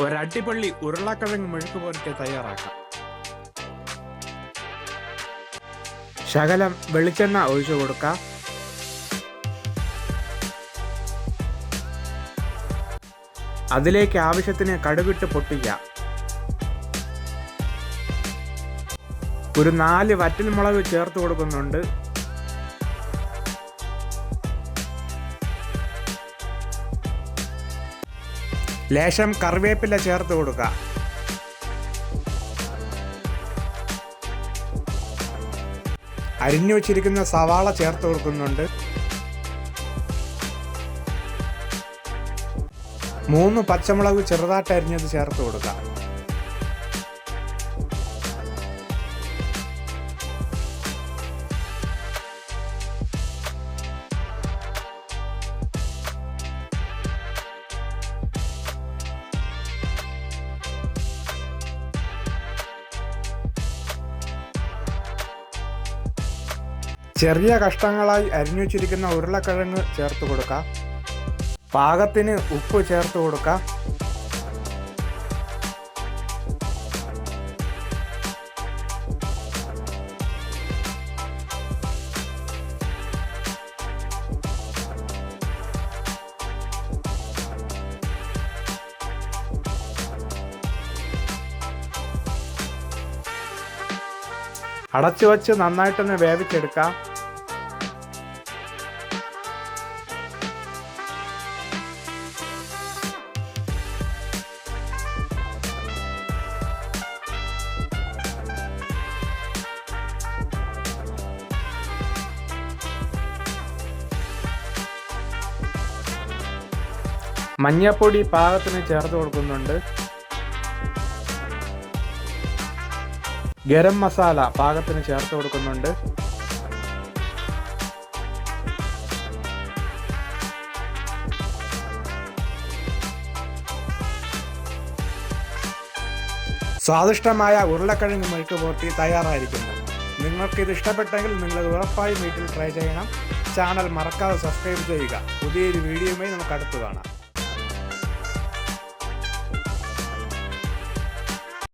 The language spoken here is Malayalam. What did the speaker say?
ഒരടിപൊളി ഉരുളക്കിഴങ്ങ് മെഴുക്ക് പുരട്ടി തയ്യാറാക്കാം. ശകലം വെളിച്ചെണ്ണ ഒഴിച്ചു കൊടുക്കാം. അതിലേക്ക് ആവശ്യത്തിന് കടുകിട്ട് പൊട്ടിക്കാം. ഒരു നാല് വറ്റൽ മുളക് ചേർത്ത് കൊടുക്കുന്നുണ്ട്. ലേശം കറിവേപ്പില ചേർത്ത് കൊടുക്കുക അരിഞ്ഞു വെച്ചിരിക്കുന്ന സവാള ചേർത്ത് കൊടുക്കുന്നുണ്ട്. മൂന്ന് പച്ചമുളക് ചെറുതായിട്ട് അരിഞ്ഞത് ചേർത്ത് കൊടുക്കുക ചെറിയ കഷ്ണങ്ങളായി അരിഞ്ഞു വെച്ചിരിക്കുന്ന ഉരുളക്കിഴങ്ങ് ചേർത്ത് കൊടുക്കുക പാകത്തിന് ഉപ്പ് ചേർത്ത് കൊടുക്കാം. അടച്ചു വച്ച് നന്നായിട്ടൊന്ന് വേവിച്ചെടുക്കാം. മഞ്ഞപ്പൊടി പാകത്തിന് ചേർത്ത് കൊടുക്കുന്നുണ്ട്. ഗരം മസാല പാകത്തിന് ചേർത്ത് കൊടുക്കുന്നുണ്ട്. സ്വാദിഷ്ടമായ ഉരുളക്കിഴങ്ങ് മെഴുക്ക് പോർട്ടി തയ്യാറായിരിക്കുന്നു. നിങ്ങൾക്ക് ഇത് ഇഷ്ടപ്പെട്ടെങ്കിൽ നിങ്ങൾ ഉറപ്പായും വീട്ടിൽ ട്രൈ ചെയ്യണം. ചാനൽ മറക്കാതെ സബ്സ്ക്രൈബ് ചെയ്യുക. പുതിയൊരു വീഡിയോയുമായി നമുക്ക് അടുത്ത് കാണാം.